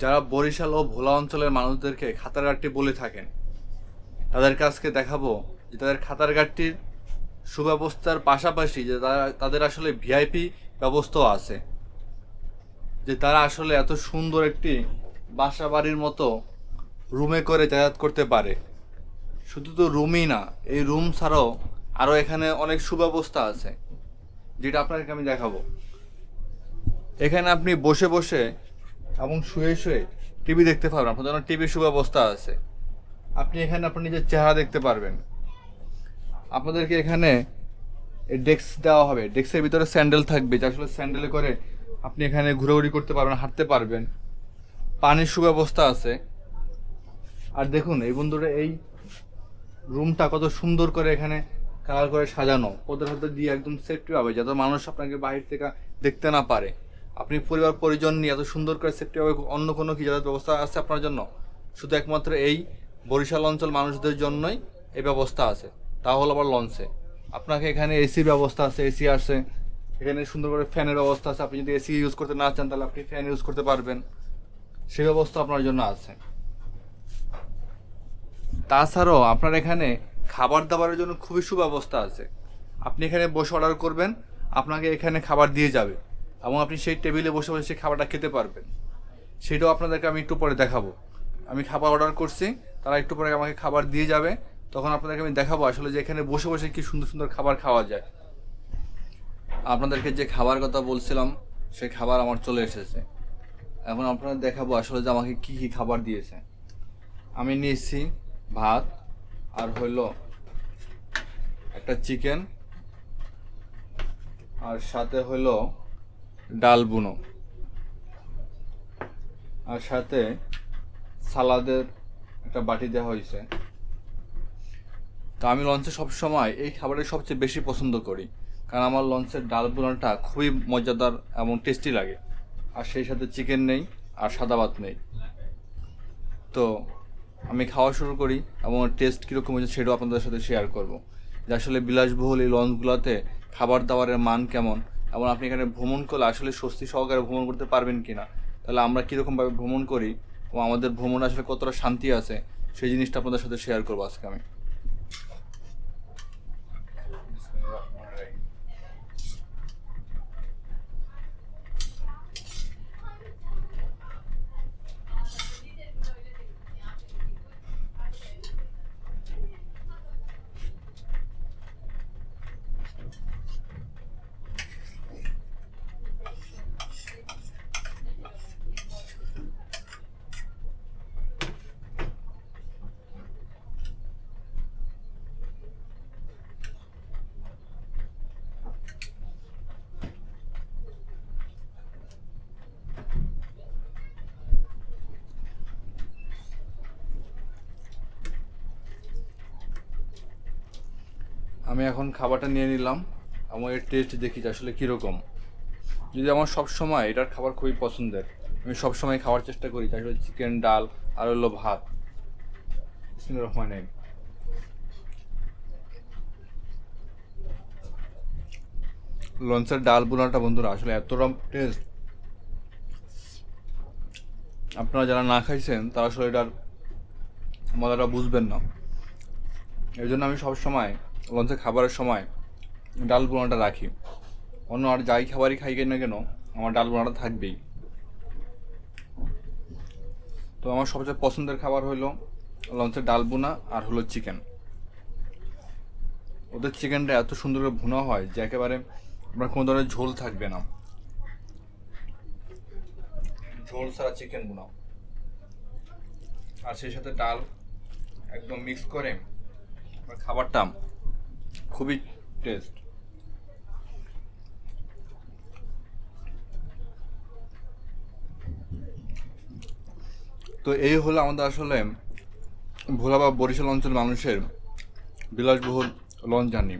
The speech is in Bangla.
যারা বরিশাল ও ভোলা অঞ্চলের মানুষদেরকে খাতার খাতারঘাটটি বলে থাকেন তাদের কাছকে দেখাবো যে তাদের খাতার খাতারঘাটটির সুব্যবস্থার পাশাপাশি যে তারা, তাদের আসলে ভিআইপি ব্যবস্থাও আছে। যে তারা আসলে এত সুন্দর একটি বাসা বাড়ির মতো রুমে করে যাতায়াত করতে পারে। শুধু তো রুমই না, এই রুম ছাড়াও আরও এখানে অনেক সুব্যবস্থা আছে, যেটা আপনাকে আমি দেখাবো। এখানে আপনি বসে বসে এবং শুয়ে শুয়ে টিভি দেখতে পারবেন, আপনার জন্য টিভির সুব্যবস্থা আছে। আপনি এখানে আপনার নিজের চেহারা দেখতে পারবেন। আপনাদেরকে এখানে ডেস্ক দেওয়া হবে। ডেস্কের ভিতরে স্যান্ডেল থাকবে, যা আসলে স্যান্ডেলে করে আপনি এখানে ঘোরাঘুরি করতে পারবেন, হাঁটতে পারবেন। পানির সুব্যবস্থা আছে। আর দেখুন, এই বন্ধুরা, এই রুমটা কত সুন্দর করে এখানে কালার করে সাজানো। ওদের হাতে দিয়ে একদম সেফটি হবে যাতে মানুষ আপনাকে বাহির থেকে দেখতে না পারে। আপনি পরিবার, পরিজন নিয়ে এত সুন্দর করে সেফটি হবে অন্য কোনো কি যাতায়াত ব্যবস্থা আছে আপনার জন্য? শুধু একমাত্র এই বরিশাল অঞ্চল মানুষদের জন্যই এই ব্যবস্থা আছে। তা হলো আবার লঞ্চে আপনাকে এখানে এসির ব্যবস্থা আছে এসি আছে। এখানে সুন্দর করে ফ্যানের ব্যবস্থা আছে। আপনি যদি এসি ইউজ করতে না চান, তাহলে আপনি ফ্যান ইউজ করতে পারবেন। সেই ব্যবস্থা আপনার জন্য আছে। তাছাড়াও আপনার এখানে খাবার দাবারের জন্য খুবই সুব্যবস্থা আছে। আপনি এখানে বসে অর্ডার করবেন, আপনাকে এখানে খাবার দিয়ে যাবে। এবং আপনি সেই টেবিলে বসে বসে সেই খাবারটা খেতে পারবেন। সেটাও আপনাদেরকে আমি একটু পরে দেখাবো। আমি খাবার অর্ডার করছি, তারা একটু পরে আমাকে খাবার দিয়ে যাবে। তখন আপনাদেরকে আমি দেখাবো আসলে যে এখানে বসে বসে কি সুন্দর সুন্দর খাবার খাওয়া যায়। আপনাদেরকে যে খাবার কথা বলছিলাম, সেই খাবার আমার চলে এসেছে। এখন আপনাদের দেখাবো আসলে যে আমাকে কি কি খাবার দিয়েছে। আমি নিয়েছি ভাত আর হইল একটা চিকেন আর সাথে হইল ডাল বুনো। আর সাথে সালাদের একটা বাটি দেওয়া হয়েছে। তো আমি লঞ্চে সবসময় এই খাবারের সবচেয়ে বেশি পছন্দ করি। কারণ আমার লঞ্চের ডাল বুনাটা খুবই মজাদার এবং টেস্টি লাগে। আর সেই সাথে চিকেন নেই, আর সাদা ভাত নেই। তো আমি খাওয়া শুরু করি এবং টেস্ট কীরকম হয়েছে সেটাও আপনাদের সাথে শেয়ার করব। যে আসলে বিলাসবহুল এই লঞ্চগুলোতে খাবার দাবারের মান কেমন এবং আপনি এখানে ভ্রমণ করলে আসলে স্বস্তি সহকারে ভ্রমণ করতে পারবেন কি না তাহলে আমরা কীরকমভাবে ভ্রমণ করি? এবং আমাদের ভ্রমণ আসলে কতটা শান্তি আছে? সেই জিনিসটা আপনাদের সাথে শেয়ার করব আজকে আমি। আমি এখন খাবারটা নিয়ে নিলাম। আমার এর টেস্ট দেখি যে আসলে কীরকম। যদি আমার সব সময় এটার খাবার খুবই পছন্দের, আমি সব সময় খাওয়ার চেষ্টা করি হলো চিকেন ডাল, আর হলো ভাত। রহমানির লঞ্চের ডাল বোনাটা বন্ধুরা আসলে এতটা টেস্ট আপনারা যারা না খাইছেন, তারা আসলে এটার মজাটা বুঝবেন না। এই জন্য আমি সব সময় লঞ্চে খাবারের সময় ডাল বোনাটা রাখি। অন্য আর যাই খাবারই খাই না কেন, আমার ডাল বোনাটা থাকবেই। তো আমার সবচেয়ে পছন্দের খাবার হলো লঞ্চের ডাল বোনা আর হলো চিকেন। ওদের চিকেনটা এত সুন্দর করে ভুনা হয় যে একেবারে আপনার কোনো ধরনের ঝোল থাকবে না। ঝোল ছাড়া চিকেন বোনা আর সেই সাথে ডাল একদম মিক্স করে, খাবারটা খুবই টেস্ট তো এই হলো আমাদের আসলে ভোলা বা বরিশাল অঞ্চল মানুষের বিলাসবহুল লঞ্চ জার্নি।